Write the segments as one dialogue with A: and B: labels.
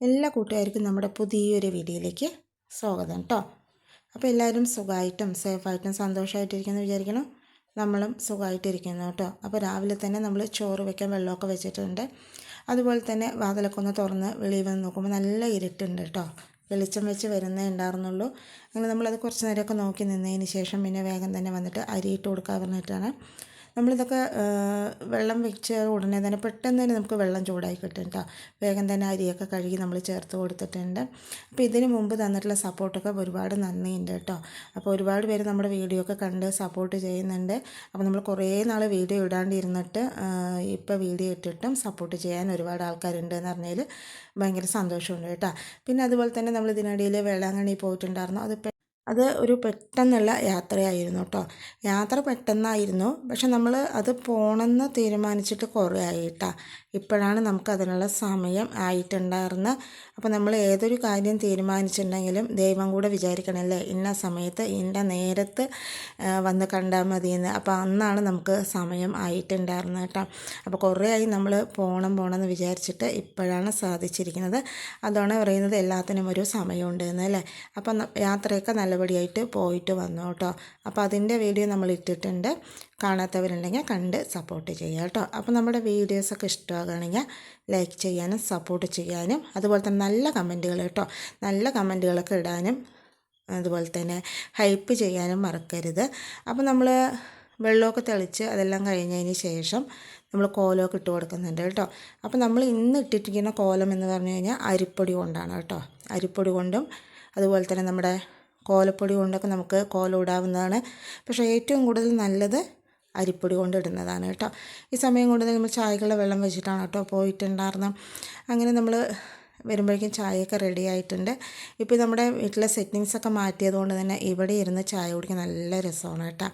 A: എല്ലാ കൂട്ടുകാർക്കും നമ്മുടെ പുതിയൊരു വീഡിയോയിലേക്ക് സ്വാഗതം കേട്ടോ അപ്പോൾ എല്ലാവരും സുഖമായിട്ടും സേഫായിട്ടും സന്തോഷമായിട്ടിരിക്കുന്നു വിചാരിക്കണം നമ്മളും സുഖമായിട്ടിരിക്കുന്നു കേട്ടോ അപ്പോൾ രാവിലെ തന്നെ നമ്മൾ ചോറ് വെക്കാൻ വെള്ളമൊക്കെ വെച്ചിട്ടുണ്ട്. അതുപോലെ തന്നെ വാതിലൊക്കെ ഒന്ന് തുറന്ന് വെളിയിൽ വന്ന് നോക്കുമ്പോൾ നല്ല ഇരുട്ടുണ്ട് കേട്ടോ വെളിച്ചം വെച്ച് വരുന്നേ ഉണ്ടായിരുന്നുള്ളൂ. അങ്ങനെ നമ്മളത് കുറച്ച് നേരമൊക്കെ നോക്കി നിന്നതിന് ശേഷം പിന്നെ വേഗം തന്നെ വന്നിട്ട് അരിയിട്ട് കൊടുക്കാൻ പറഞ്ഞിട്ടാണ്. നമ്മളിതൊക്കെ വെള്ളം വെച്ച് ഉടനെ തന്നെ പെട്ടെന്ന് തന്നെ നമുക്ക് വെള്ളം ചൂടായി കിട്ടും കേട്ടോ വേഗം തന്നെ അരിയൊക്കെ കഴുകി നമ്മൾ ചേർത്ത് കൊടുത്തിട്ടുണ്ട്. അപ്പോൾ ഇതിന് മുമ്പ് തന്നിട്ടുള്ള സപ്പോർട്ടൊക്കെ ഒരുപാട് നന്ദിയുണ്ട് കേട്ടോ അപ്പോൾ ഒരുപാട് പേര് നമ്മുടെ വീഡിയോ ഒക്കെ കണ്ട് സപ്പോർട്ട് ചെയ്യുന്നുണ്ട്. അപ്പോൾ നമ്മൾ കുറേ നാൾ വീഡിയോ ഇടാണ്ടിരുന്നിട്ട് ഇപ്പോൾ വീഡിയോ ഇട്ടിട്ടും സപ്പോർട്ട് ചെയ്യാൻ ഒരുപാട് ആൾക്കാരുണ്ട് എന്ന് പറഞ്ഞാൽ ഭയങ്കര സന്തോഷമുണ്ട് കേട്ടോ പിന്നെ അതുപോലെ തന്നെ നമ്മൾ ഇതിനിടയിൽ വേളാങ്കണ്ണി പോയിട്ടുണ്ടായിരുന്നു. അത് അത് ഒരു പെട്ടെന്നുള്ള യാത്രയായിരുന്നു കേട്ടോ യാത്ര പെട്ടെന്നായിരുന്നു. പക്ഷെ നമ്മൾ അത് പോകണമെന്ന് തീരുമാനിച്ചിട്ട് കുറേ ആയിട്ടാ. ഇപ്പോഴാണ് നമുക്ക് അതിനുള്ള സമയം ആയിട്ടുണ്ടായിരുന്നത് അപ്പോൾ നമ്മൾ ഏതൊരു കാര്യം തീരുമാനിച്ചിട്ടുണ്ടെങ്കിലും ദൈവം കൂടെ വിചാരിക്കണമല്ലേ ഇന്ന സമയത്ത് ഇന്ന നേരത്ത് വന്ന് കണ്ടാൽ മതിയെന്ന്. അപ്പോൾ അന്നാണ് നമുക്ക് സമയം ആയിട്ടുണ്ടായിരുന്നത് കേട്ടോ അപ്പോൾ കുറേ ആയി നമ്മൾ പോകണം പോകണം എന്ന് വിചാരിച്ചിട്ട് ഇപ്പോഴാണ് സാധിച്ചിരിക്കുന്നത്. അതാണ് പറയുന്നത് എല്ലാത്തിനും ഒരു സമയമുണ്ട് എന്നല്ലേ അപ്പം യാത്രയൊക്കെ നല്ല നടപടിയായിട്ട് പോയിട്ട് വന്നു കേട്ടോ. അപ്പോൾ അതിന്റെ വീഡിയോ നമ്മൾ ഇട്ടിട്ടുണ്ട്. കാണാത്തവരുണ്ടെങ്കിൽ കണ്ട് സപ്പോർട്ട് ചെയ്യുക കേട്ടോ. അപ്പോൾ നമ്മുടെ വീഡിയോസൊക്കെ ഇഷ്ടമാകുകയാണെങ്കിൽ ലൈക്ക് ചെയ്യാനും സപ്പോർട്ട് ചെയ്യാനും അതുപോലെ തന്നെ നല്ല കമന്റുകൾ കേട്ടോ. നല്ല കമന്റുകളൊക്കെ ഇടാനും അതുപോലെ തന്നെ ഹൈപ്പ് ചെയ്യാനും മറക്കരുത്. അപ്പോൾ നമ്മൾ വെള്ളമൊക്കെ തെളിച്ച് അതെല്ലാം കഴിഞ്ഞതിന് ശേഷം നമ്മൾ കോലമൊക്കെ ഇട്ട് കൊടുക്കുന്നുണ്ട് കേട്ടോ. അപ്പോൾ നമ്മൾ ഇന്ന് ഇട്ടിട്ടിരിക്കുന്ന കോലം എന്ന് പറഞ്ഞു കഴിഞ്ഞാൽ അരിപ്പൊടി കൊണ്ടാണ് കേട്ടോ. അരിപ്പൊടി കൊണ്ടും അതുപോലെ തന്നെ നമ്മുടെ കോലപ്പൊടി കൊണ്ടൊക്കെ നമുക്ക് കോലം ഇടാവുന്നതാണ്. പക്ഷേ ഏറ്റവും കൂടുതൽ നല്ലത് അരിപ്പൊടി കൊണ്ട് ഇടുന്നതാണ് കേട്ടോ. ഈ സമയം കൊണ്ട് നമ്മൾ ചായക്കുള്ള വെള്ളം വെച്ചിട്ടാണ് കേട്ടോ പോയിട്ടുണ്ടായിരുന്നത്. അങ്ങനെ നമ്മൾ വരുമ്പോഴേക്കും ചായയൊക്കെ റെഡി ആയിട്ടുണ്ട്. ഇപ്പോൾ നമ്മുടെ വീട്ടിലെ സെറ്റിങ്സൊക്കെ മാറ്റിയത് കൊണ്ട് തന്നെ ഇവിടെ ഇരുന്ന് ചായ കുടിക്കാൻ നല്ല രസമാണ് കേട്ടോ.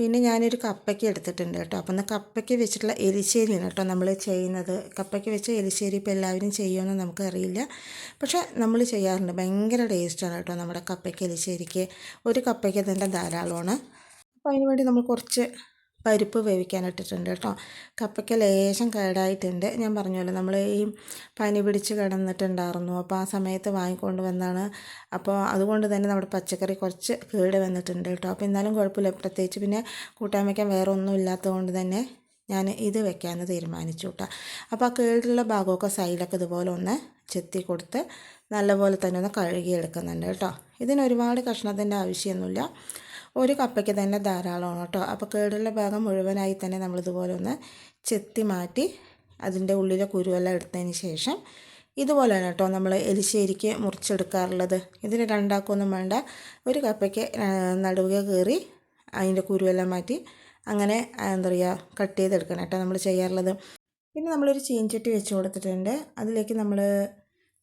A: പിന്നെ ഞാനൊരു കപ്പയ്ക്ക് എടുത്തിട്ടുണ്ട് കേട്ടോ. അപ്പം എന്നാൽ കപ്പയ്ക്ക് വെച്ചിട്ടുള്ള എലിശ്ശേരിയാണ് കേട്ടോ നമ്മൾ ചെയ്യുന്നത്. കപ്പയ്ക്ക് വെച്ച എലിശ്ശേരി ഇപ്പോൾ എല്ലാവരും ചെയ്യുമെന്ന് നമുക്കറിയില്ല. പക്ഷേ നമ്മൾ ചെയ്യാറുണ്ട്. ഭയങ്കര ടേസ്റ്റാണ് കേട്ടോ നമ്മുടെ കപ്പയ്ക്ക് എലിശ്ശേരിക്ക് ഒരു കപ്പയ്ക്ക് തന്നെ ധാരാളമാണ്. അപ്പോൾ അതിന് വേണ്ടി നമ്മൾ കുറച്ച് പരിപ്പ് വേവിക്കാനിട്ടിട്ടുണ്ട് കേട്ടോ. കപ്പയ്ക്ക് ലേശം കേടായിട്ടുണ്ട്. ഞാൻ പറഞ്ഞല്ലോ നമ്മൾ ഈ പനി പിടിച്ച് കിടന്നിട്ടുണ്ടായിരുന്നു. അപ്പോൾ ആ സമയത്ത് വാങ്ങിക്കൊണ്ട് വന്നാണ്. അപ്പോൾ അതുകൊണ്ട് തന്നെ നമ്മുടെ പച്ചക്കറി കുറച്ച് കേട് വന്നിട്ടുണ്ട് കേട്ടോ. അപ്പോൾ എന്നാലും കുഴപ്പമില്ല. പ്രത്യേകിച്ച് പിന്നെ കൂട്ടാൻ വയ്ക്കാൻ വേറെ ഒന്നും ഇല്ലാത്തതുകൊണ്ട് തന്നെ ഞാൻ ഇത് വെക്കാമെന്ന് തീരുമാനിച്ചു കേട്ടോ. അപ്പോൾ ആ കേടുള്ള ഭാഗമൊക്കെ സൈഡൊക്കെ ഇതുപോലെ ഒന്ന് ചെത്തി കൊടുത്ത് നല്ലപോലെ തന്നെ ഒന്ന് കഴുകിയെടുക്കുന്നുണ്ട് കേട്ടോ. ഇതിന് ഒരുപാട് കഷ്ണത്തിന്റെ ആവശ്യമൊന്നുമില്ല. ഒരു കപ്പയ്ക്ക് തന്നെ ധാരാളമാണ് കേട്ടോ. അപ്പോൾ കേടുള്ള ഭാഗം മുഴുവനായി തന്നെ നമ്മളിതുപോലെ ഒന്ന് ചെത്തി മാറ്റി അതിന്റെ ഉള്ളിലെ കുരുവെല്ലാം എടുത്തതിന് ശേഷം ഇതുപോലെയാണ് കേട്ടോ നമ്മൾ എലിശ്ശേരിക്ക് മുറിച്ചെടുക്കാറുള്ളത്. ഇതിന് രണ്ടാക്കൊന്നും വേണ്ട. ഒരു കപ്പയ്ക്ക് നടുവുക കയറി അതിന്റെ കുരുവെല്ലാം മാറ്റി അങ്ങനെ എന്താ പറയുക കട്ട് ചെയ്തെടുക്കണം കേട്ടോ നമ്മൾ ചെയ്യാറുള്ളത്. പിന്നെ നമ്മളൊരു ചീൻചട്ടി വെച്ച് കൊടുത്തിട്ടുണ്ട്. അതിലേക്ക് നമ്മൾ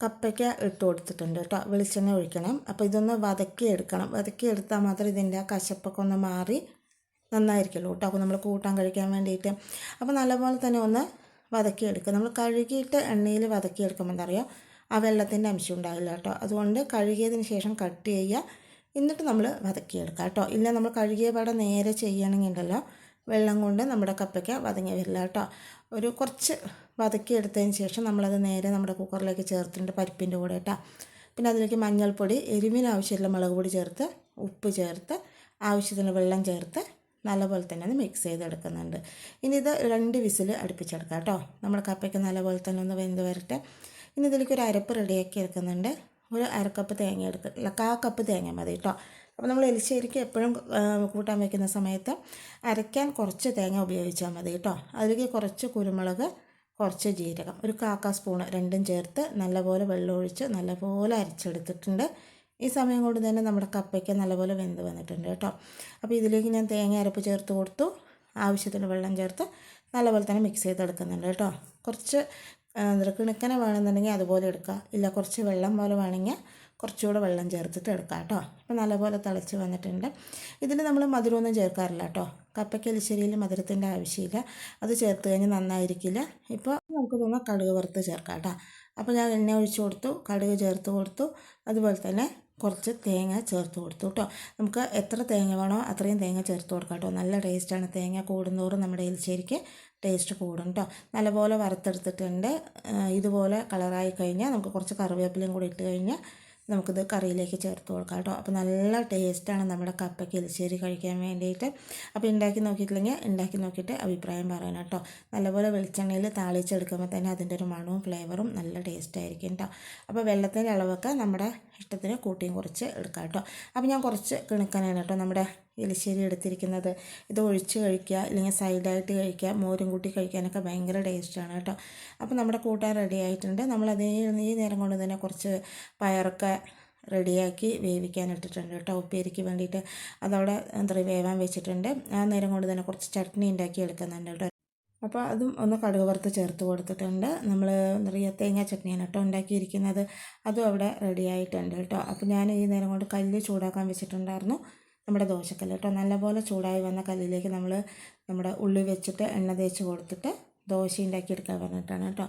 A: കപ്പയ്ക്ക ഇട്ട് കൊടുത്തിട്ടുണ്ട് കേട്ടോ. വെളിച്ചെണ്ണ ഒഴിക്കണം. അപ്പോൾ ഇതൊന്ന് വതക്കി എടുക്കണം. വതക്കി എടുത്താൽ മാത്രം ഇതിന്റെ ആ കശപ്പൊക്കെ ഒന്ന് മാറി നന്നായിരിക്കുള്ളൂ കേട്ടോ. അപ്പോൾ നമ്മൾ കൂട്ടാൻ കഴിക്കാൻ വേണ്ടിയിട്ട്. അപ്പോൾ നല്ലപോലെ തന്നെ ഒന്ന് വതക്കി എടുക്കുക. നമ്മൾ കഴുകിയിട്ട് എണ്ണയിൽ വതക്കി എടുക്കുമ്പോൾ എന്താ പറയുക ആ വെള്ളത്തിന്റെ അംശം ഉണ്ടാവില്ല കേട്ടോ. അതുകൊണ്ട് കഴുകിയതിന് ശേഷം കട്ട് ചെയ്യുക. എന്നിട്ട് നമ്മൾ വതക്കിയെടുക്കുക കേട്ടോ. ഇല്ല നമ്മൾ കഴുകിയ പാടെ നേരെ ചെയ്യണമെങ്കിൽ ഉണ്ടല്ലോ. വെള്ളം കൊണ്ട് നമ്മുടെ കപ്പയ്ക്ക വതങ്ങി വരില്ല കേട്ടോ. ഒരു കുറച്ച് വതക്കി എടുത്തതിന് ശേഷം നമ്മളത് നേരെ നമ്മുടെ കുക്കറിലേക്ക് ചേർത്തിട്ടുണ്ട് പരിപ്പിന്റെ കൂടെ കേട്ടോ. പിന്നെ അതിലേക്ക് മഞ്ഞൾപ്പൊടി എരിവിന് ആവശ്യമുള്ള മുളക് പൊടി ചേർത്ത് ഉപ്പ് ചേർത്ത് ആവശ്യത്തിന് വെള്ളം ചേർത്ത് നല്ലപോലെ തന്നെ ഒന്ന് മിക്സ് ചെയ്തെടുക്കുന്നുണ്ട്. ഇനി ഇത് രണ്ട് വിസിൽ അടുപ്പിച്ചെടുക്കാം കേട്ടോ. നമ്മുടെ കപ്പയ്ക്ക് നല്ലപോലെ തന്നെ ഒന്ന് വെന്ത് വരട്ടെ. ഇനി ഇതിലേക്ക് ഒരു അരപ്പ് റെഡിയാക്കി എടുക്കുന്നുണ്ട്. ഒരു അരക്കപ്പ് തേങ്ങ എടുക്കുക കാ കപ്പ് തേങ്ങ മതി കേട്ടോ. അപ്പോൾ നമ്മൾ എലിശ്ശേരിക്ക് എപ്പോഴും കൂട്ടാൻ വയ്ക്കുന്ന സമയത്ത് അരയ്ക്കാൻ കുറച്ച് തേങ്ങ ഉപയോഗിച്ചാൽ മതി കേട്ടോ. അതിലേക്ക് കുറച്ച് കുരുമുളക് കുറച്ച് ജീരകം ഒരു കാക്ക സ്പൂണ് രണ്ടും ചേർത്ത് നല്ലപോലെ വെള്ളമൊഴിച്ച് നല്ലപോലെ അരച്ചെടുത്തിട്ടുണ്ട്. ഈ സമയം കൊണ്ട് തന്നെ നമ്മുടെ കപ്പയ്ക്ക് നല്ലപോലെ വെന്ത് വന്നിട്ടുണ്ട് കേട്ടോ. അപ്പോൾ ഇതിലേക്ക് ഞാൻ തേങ്ങ അരപ്പ് ചേർത്ത് കൊടുത്തു. ആവശ്യത്തിന് വെള്ളം ചേർത്ത് നല്ലപോലെ തന്നെ മിക്സ് ചെയ്തെടുക്കുന്നുണ്ട് കേട്ടോ. കുറച്ച് കിണക്കനെ വേണമെന്നുണ്ടെങ്കിൽ അതുപോലെ എടുക്കുക ഇല്ല കുറച്ച് വെള്ളം പോലെ വേണമെങ്കിൽ കുറച്ചുകൂടെ വെള്ളം ചേർത്തിട്ട് എടുക്കാം കേട്ടോ. അപ്പോൾ നല്ലപോലെ തിളച്ച് വന്നിട്ടുണ്ട്. ഇതിന് നമ്മൾ മധുരമൊന്നും ചേർക്കാറില്ല കേട്ടോ. കപ്പയ്ക്ക് എലിശ്ശേരിയിൽ മധുരത്തിന്റെ ആവശ്യമില്ല. അത് ചേർത്ത് കഴിഞ്ഞാൽ നന്നായിരിക്കില്ല. ഇപ്പോൾ നമുക്ക് തോന്നുന്ന കടുക് വറുത്ത് ചേർക്കാം കേട്ടോ. അപ്പോൾ ഞാൻ എണ്ണ ഒഴിച്ച് കൊടുത്തു കടുക് ചേർത്ത് കൊടുത്തു. അതുപോലെ തന്നെ കുറച്ച് തേങ്ങ ചേർത്ത് കൊടുത്തു കേട്ടോ. നമുക്ക് എത്ര തേങ്ങ വേണോ അത്രയും തേങ്ങ ചേർത്ത് കൊടുക്കാം കേട്ടോ. നല്ല ടേസ്റ്റാണ്. തേങ്ങ കൂടുന്തോറും നമ്മുടെ എലിശ്ശേരിക്ക് ടേസ്റ്റ് കൂടും കേട്ടോ. നല്ലപോലെ വറുത്തെടുത്തിട്ടുണ്ട്. ഇതുപോലെ കളറായി കഴിഞ്ഞാൽ നമുക്ക് കുറച്ച് കറിവേപ്പിലയും കൂടി ഇട്ട് കഴിഞ്ഞാൽ നമുക്കിത് കറിയിലേക്ക് ചേർത്ത് കൊടുക്കാം കേട്ടോ. അപ്പോൾ നല്ല ടേസ്റ്റാണ് നമ്മുടെ കപ്പയ്ക്ക് എലിശ്ശേരി കഴിക്കാൻ വേണ്ടിയിട്ട്. അപ്പോൾ ഉണ്ടാക്കി നോക്കിയിട്ടില്ലെങ്കിൽ ഉണ്ടാക്കി നോക്കിയിട്ട് അഭിപ്രായം പറയണം കേട്ടോ. നല്ലപോലെ വെളിച്ചെണ്ണയിൽ താളിച്ചെടുക്കുമ്പോൾ തന്നെ അതിന്റെ ഒരു മണവും ഫ്ലേവറും നല്ല ടേസ്റ്റ് ആയിരിക്കും കേട്ടോ. അപ്പോൾ വെള്ളത്തിന്റെ അളവൊക്കെ നമ്മുടെ ഇഷ്ടത്തിന് കൂട്ടിയും കുറച്ച് എടുക്കാം കേട്ടോ. അപ്പോൾ ഞാൻ കുറച്ച് കിണുക്കാനാണ് കേട്ടോ നമ്മുടെ എലിശ്ശേരി എടുത്തിരിക്കുന്നത്. ഇത് ഒഴിച്ച് കഴിക്കുക അല്ലെങ്കിൽ സൈഡായിട്ട് കഴിക്കുക. മോരും കൂട്ടി കഴിക്കാനൊക്കെ ഭയങ്കര ടേസ്റ്റാണ് കേട്ടോ. അപ്പോൾ നമ്മുടെ കൂട്ടാൻ റെഡി ആയിട്ടുണ്ട്. അതേ ഈ നേരം കൊണ്ട് തന്നെ കുറച്ച് പയറൊക്കെ റെഡിയാക്കി വേവിക്കാൻ ഇട്ടിട്ടുണ്ട് കേട്ടോ. ഉപ്പേരിക്ക് വേണ്ടിയിട്ട് അതവിടെ എന്താ വേവാൻ വെച്ചിട്ടുണ്ട്. ആ നേരം കൊണ്ട് തന്നെ കുറച്ച് ചട്നി ഉണ്ടാക്കി എടുക്കുന്നുണ്ട് കേട്ടോ. അപ്പോൾ അതും ഒന്ന് കടുക് വറുത്ത് ചേർത്ത് കൊടുത്തിട്ടുണ്ട്. നമ്മൾ എന്താ പറയുക തേങ്ങ ചട്നിയാണ് കേട്ടോ ഉണ്ടാക്കിയിരിക്കുന്നത്. അതും അവിടെ റെഡി ആയിട്ടുണ്ട് കേട്ടോ. അപ്പോൾ ഞാൻ ഈ നേരം കൊണ്ട് കല്ല് ചൂടാക്കാൻ വെച്ചിട്ടുണ്ടായിരുന്നു. നമ്മുടെ ദോശക്കല്ല് കേട്ടോ. നല്ലപോലെ ചൂടായി വന്ന കല്ലിലേക്ക് നമ്മൾ നമ്മുടെ ഉള്ളി വെച്ചിട്ട് എണ്ണ തേച്ച് കൊടുത്തിട്ട് ദോശ ഉണ്ടാക്കി എടുക്കാൻ പറഞ്ഞിട്ടാണ് കേട്ടോ.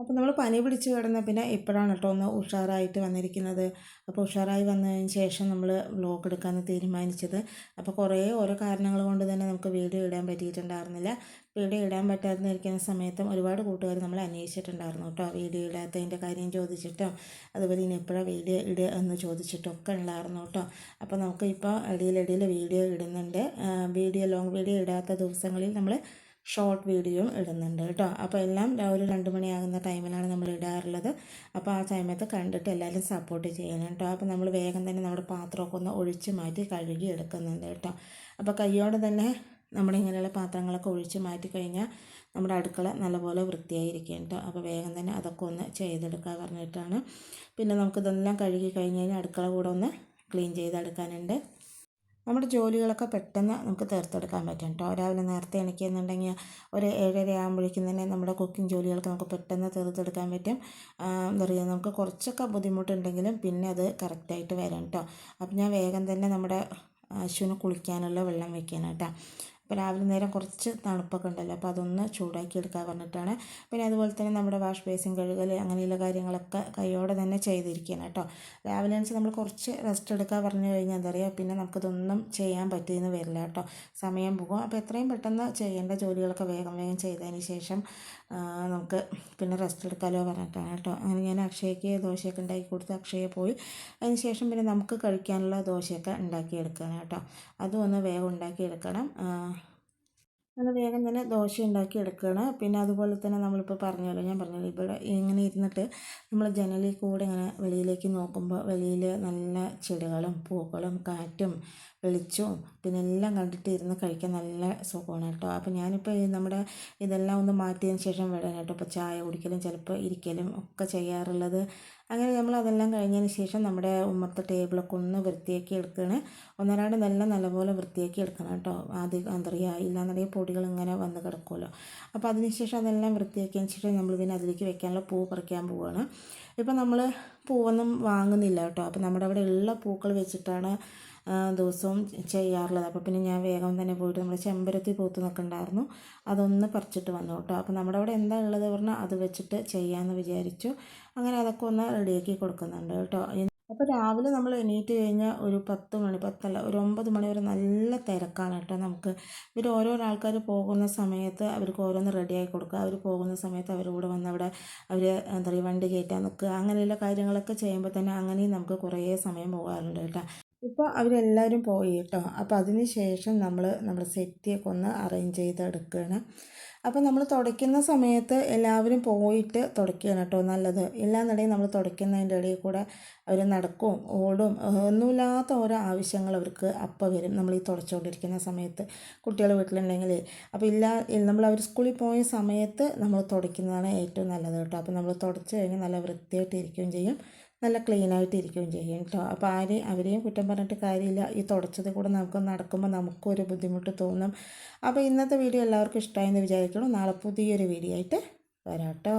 A: അപ്പോൾ നമ്മൾ പനി പിടിച്ച് കിടന്ന പിന്നെ ഇപ്പോഴാണ് കേട്ടോ ഒന്ന് ഉഷാറായിട്ട് വന്നിരിക്കുന്നത്. അപ്പോൾ ഉഷാറായി വന്നതിന് ശേഷം നമ്മൾ വ്ലോഗ് എടുക്കാമെന്ന് തീരുമാനിച്ചത്. അപ്പോൾ കുറേ ഓരോ കാരണങ്ങൾ കൊണ്ട് തന്നെ നമുക്ക് വീഡിയോ ഇടാൻ പറ്റിയിട്ടുണ്ടായിരുന്നില്ല. വീഡിയോ ഇടാൻ പറ്റാതിരിക്കുന്ന സമയത്തും ഒരുപാട് കൂട്ടുകാർ നമ്മൾ അന്വേഷിച്ചിട്ടുണ്ടായിരുന്നു കേട്ടോ വീഡിയോ ഇടാത്തതിന്റെ കാര്യം ചോദിച്ചിട്ടും അതുപോലെ ഇനി എപ്പോഴാണ് വീഡിയോ ഇടുക എന്ന് ചോദിച്ചിട്ടും ഒക്കെ ഉണ്ടായിരുന്നു കേട്ടോ അപ്പോൾ നമുക്ക് ഇപ്പോൾ ഇടയിലിടയിൽ വീഡിയോ ഇടുന്നുണ്ട്. വീഡിയോ ലോങ് വീഡിയോ ഇടാത്ത ദിവസങ്ങളിൽ നമ്മൾ ഷോർട്ട് വീഡിയോയും ഇടുന്നുണ്ട് കേട്ടോ. അപ്പോൾ എല്ലാം ഒരു രണ്ട് മണിയാകുന്ന ടൈമിലാണ് നമ്മൾ ഇടാറുള്ളത്. അപ്പോൾ ആ സമയത്ത് കണ്ടിട്ട് എല്ലാവരും സപ്പോർട്ട് ചെയ്യണം കേട്ടോ. അപ്പോൾ നമ്മൾ വേഗം തന്നെ നമ്മുടെ പാത്രമൊക്കെ ഒന്ന് ഒഴിച്ച് മാറ്റി കഴുകി എടുക്കുന്നുണ്ട് കേട്ടോ. അപ്പോൾ കൈയോടെ തന്നെ നമ്മുടെ ഇങ്ങനെയുള്ള പാത്രങ്ങളൊക്കെ ഒഴിച്ച് മാറ്റി കഴിഞ്ഞാൽ നമ്മുടെ അടുക്കള നല്ലപോലെ വൃത്തിയായിരിക്കും കേട്ടോ. അപ്പോൾ വേഗം തന്നെ അതൊക്കെ ഒന്ന് ചെയ്തെടുക്കാൻ പറഞ്ഞിട്ടാണ്. പിന്നെ നമുക്കിതെല്ലാം കഴുകി കഴിഞ്ഞ് കഴിഞ്ഞാൽ അടുക്കള കൂടെ ഒന്ന് ക്ലീൻ ചെയ്തെടുക്കാനുണ്ട്. നമ്മുടെ ജോലികളൊക്കെ പെട്ടെന്ന് നമുക്ക് തീർത്തെടുക്കാൻ പറ്റും കേട്ടോ. രാവിലെ നേരത്തെ എണീക്കുന്നുണ്ടെങ്കിൽ ഒരു ഏഴര ആകുമ്പോഴേക്കും തന്നെ നമ്മുടെ കുക്കിംഗ് ജോലികളൊക്കെ നമുക്ക് പെട്ടെന്ന് തീർത്തെടുക്കാൻ പറ്റും. എന്താ പറയുക നമുക്ക് കുറച്ചൊക്കെ ബുദ്ധിമുട്ടുണ്ടെങ്കിലും പിന്നെ അത് കറക്റ്റായിട്ട് വരും കേട്ടോ. അപ്പം ഞാൻ വേഗം തന്നെ നമ്മുടെ അശ്വിന് കുളിക്കാനുള്ള വെള്ളം വെക്കണം അപ്പോൾ രാവിലെ നേരം കുറച്ച് തണുപ്പൊക്കെ ഉണ്ടല്ലോ അപ്പോൾ അതൊന്ന് ചൂടാക്കി എടുക്കാൻ പറഞ്ഞിട്ടാണ്. പിന്നെ അതുപോലെ തന്നെ നമ്മുടെ വാഷ് ബേസിൻ കഴുകൽ അങ്ങനെയുള്ള കാര്യങ്ങളൊക്കെ കൈയോടെ തന്നെ ചെയ്തിരിക്കുകയാണ് കേട്ടോ. രാവിലെ വെച്ചാൽ നമ്മൾ കുറച്ച് റെസ്റ്റ് എടുക്കാൻ പറഞ്ഞു കഴിഞ്ഞാൽ എന്താ പിന്നെ നമുക്കിതൊന്നും ചെയ്യാൻ പറ്റിയെന്ന് വരില്ല കേട്ടോ. സമയം പോകും. അപ്പോൾ എത്രയും പെട്ടെന്ന് ചെയ്യേണ്ട ജോലികളൊക്കെ വേഗം വേഗം ചെയ്തതിന് ശേഷം നമുക്ക് പിന്നെ റെസ്റ്റ് എടുക്കാമല്ലോ പറഞ്ഞിട്ടാണ് കേട്ടോ. അങ്ങനെ ഞാൻ അക്ഷയക്ക് ദോശയൊക്കെ ഉണ്ടാക്കി കൊടുത്ത് അക്ഷയെ പോയി. അതിന് ശേഷം പിന്നെ നമുക്ക് കഴിക്കാനുള്ള ദോശയൊക്കെ ഉണ്ടാക്കിയെടുക്കണം കേട്ടോ. അതും ഒന്ന് വേഗം ഉണ്ടാക്കിയെടുക്കണം. അങ്ങനെ വേഗം തന്നെ ദോശ ഉണ്ടാക്കി എടുക്കുകയാണ്. പിന്നെ അതുപോലെ തന്നെ നമ്മളിപ്പോൾ പറഞ്ഞല്ലോ ഞാൻ പറഞ്ഞല്ലോ ഇവിടെ ഇങ്ങനെ ഇരുന്നിട്ട് നമ്മൾ ജനലിൽ കൂടെ ഇങ്ങനെ വെളിയിലേക്ക് നോക്കുമ്പോൾ വെളിയിൽ നല്ല ചെടികളും പൂക്കളും കാറ്റും വെളിച്ചവും പിന്നെ എല്ലാം കണ്ടിട്ട് ഇരുന്ന് കഴിക്കാൻ നല്ല സുഖമാണ് കേട്ടോ. അപ്പോൾ ഞാനിപ്പോൾ നമ്മുടെ ഇതെല്ലാം ഒന്ന് മാറ്റിയതിന് ശേഷം വരാൻ കേട്ടോ. ഇപ്പോൾ ചായ കുടിക്കലും ചിലപ്പോൾ ഇരിക്കലും ഒക്കെ ചെയ്യാറുള്ളത്. അങ്ങനെ നമ്മൾ അതെല്ലാം കഴിഞ്ഞതിന് ശേഷം നമ്മുടെ ഉമ്മത്തെ ടേബിളൊക്കെ ഒന്ന് വൃത്തിയാക്കി എടുക്കുകയാണ് ഒന്നരാണ്ട് നല്ല നല്ലപോലെ വൃത്തിയാക്കി എടുക്കണം കേട്ടോ. ആദ്യം എന്താ പറയുക ഇല്ലാന്നുണ്ടെങ്കിൽ പൊടികൾ ഇങ്ങനെ വന്ന് കിടക്കുമല്ലോ. അപ്പോൾ അതിന് ശേഷം അതെല്ലാം വൃത്തിയാക്കിയതിന് ശേഷം നമ്മൾ പിന്നെ അതിലേക്ക് വെക്കാനുള്ള പൂ പറിക്കാൻ പോവുകയാണ് ഇപ്പം നമ്മൾ പൂവൊന്നും വാങ്ങുന്നില്ല കേട്ടോ. അപ്പോൾ നമ്മുടെ അവിടെ ഉള്ള പൂക്കൾ വെച്ചിട്ടാണ് ദിവസവും ചെയ്യാറുള്ളത്. അപ്പോൾ പിന്നെ ഞാൻ വേഗം തന്നെ പോയിട്ട് നമ്മുടെ ചെമ്പരത്തി പൂത്ത് നിൽക്കുന്നുണ്ടായിരുന്നു അതൊന്ന് പറിച്ചിട്ട് വന്നു കേട്ടോ. അപ്പോൾ നമ്മുടെ അവിടെ എന്താ ഉള്ളത് പറഞ്ഞാൽ അത് വെച്ചിട്ട് ചെയ്യാമെന്ന് വിചാരിച്ചു. അങ്ങനെ അതൊക്കെ ഒന്ന് റെഡിയാക്കി കൊടുക്കുന്നുണ്ട് കേട്ടോ. അപ്പോൾ രാവിലെ നമ്മൾ എണീറ്റ് കഴിഞ്ഞാൽ ഒരു പത്ത് മണി പത്തല്ല ഒരു ഒമ്പത് മണി വരെ നല്ല തിരക്കാണ് കേട്ടോ നമുക്ക്. ഇവർ ഓരോ ആൾക്കാർ പോകുന്ന സമയത്ത് അവർക്ക് ഓരോന്ന് റെഡിയാക്കി കൊടുക്കുക. അവർ പോകുന്ന സമയത്ത് അവരോട് വന്ന് അവിടെ അവർ എന്താ പറയുക വണ്ടി കയറ്റാൻ നിൽക്കുക. അങ്ങനെയുള്ള കാര്യങ്ങളൊക്കെ ചെയ്യുമ്പോൾ തന്നെ അങ്ങനെയും നമുക്ക് കുറേ സമയം പോകാറുണ്ട് കേട്ടോ. ഇപ്പോൾ അവരെല്ലാവരും പോയി കേട്ടോ അപ്പോൾ അതിന് ശേഷം നമ്മൾ നമ്മുടെ സെറ്റിയൊക്കെ ഒന്ന് അറേഞ്ച് ചെയ്തെടുക്കുകയാണ് അപ്പോൾ നമ്മൾ തുടയ്ക്കുന്ന സമയത്ത് എല്ലാവരും പോയിട്ട് തുടയ്ക്കുകയാണ് കേട്ടോ നല്ലത്. ഇല്ലാന്നുണ്ടെങ്കിൽ നമ്മൾ തുടയ്ക്കുന്നതിന്റെ ഇടയിൽ കൂടെ അവർ നടക്കും ഓടും ഒന്നുമില്ലാത്ത ഓരോ ആവശ്യങ്ങൾ അവർക്ക് അപ്പം വരും. നമ്മൾ ഈ തുടച്ചുകൊണ്ടിരിക്കുന്ന സമയത്ത് കുട്ടികൾ വീട്ടിലുണ്ടെങ്കിൽ അപ്പോൾ ഇല്ല നമ്മൾ അവർ സ്കൂളിൽ പോയ സമയത്ത് നമ്മൾ തുടയ്ക്കുന്നതാണ് ഏറ്റവും നല്ലത് കേട്ടോ അപ്പോൾ നമ്മൾ തുടച്ച് കഴിഞ്ഞാൽ നല്ല വൃത്തിയായിട്ട് ഇരിക്കുകയും ചെയ്യും. നല്ല ക്ലീൻ ആയിട്ട് ഇരിക്കുകയും ചെയ്യും കേട്ടോ അപ്പോൾ ആരെയും അവരെയും കുറ്റം പറഞ്ഞിട്ട് കാര്യമില്ല. ഈ തുടച്ചത് കൂടെ നമുക്ക് നടക്കുമ്പോൾ നമുക്കൊരു ബുദ്ധിമുട്ട് തോന്നും. അപ്പോൾ ഇന്നത്തെ വീഡിയോ എല്ലാവർക്കും ഇഷ്ടമായെന്ന് വിചാരിക്കണം നാളെ പുതിയൊരു വീഡിയോ ആയിട്ട് വരാം കേട്ടോ